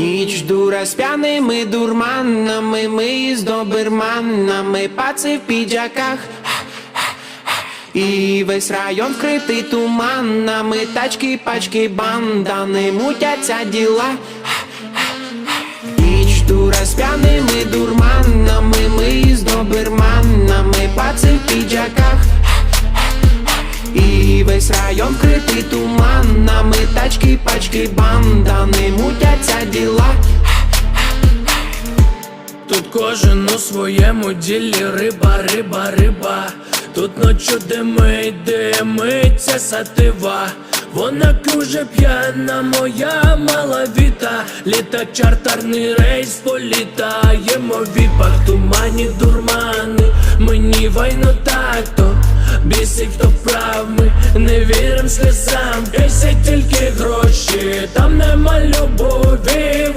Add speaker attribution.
Speaker 1: Ніч дура з п'яними дурманами, ми з доберманами, паци в піджаках. І весь район вкритий туманами, тачки, пачки, бандани, мутяться діла. Весь район вкритий туманами, тачки, пачки, бандани, мутяться діла.
Speaker 2: Тут кожен у своєму ділі риба, риба, риба. Тут ночу димить, димиться сатива. Вона дуже п'яна, моя мала віта. Літак чартерний рейс політаємо в віпах, тумані дурмани. Мені вайно так-то. Бісить, хто прав, ми не вірим сльозам, Бісять тільки гроші, там нема любові.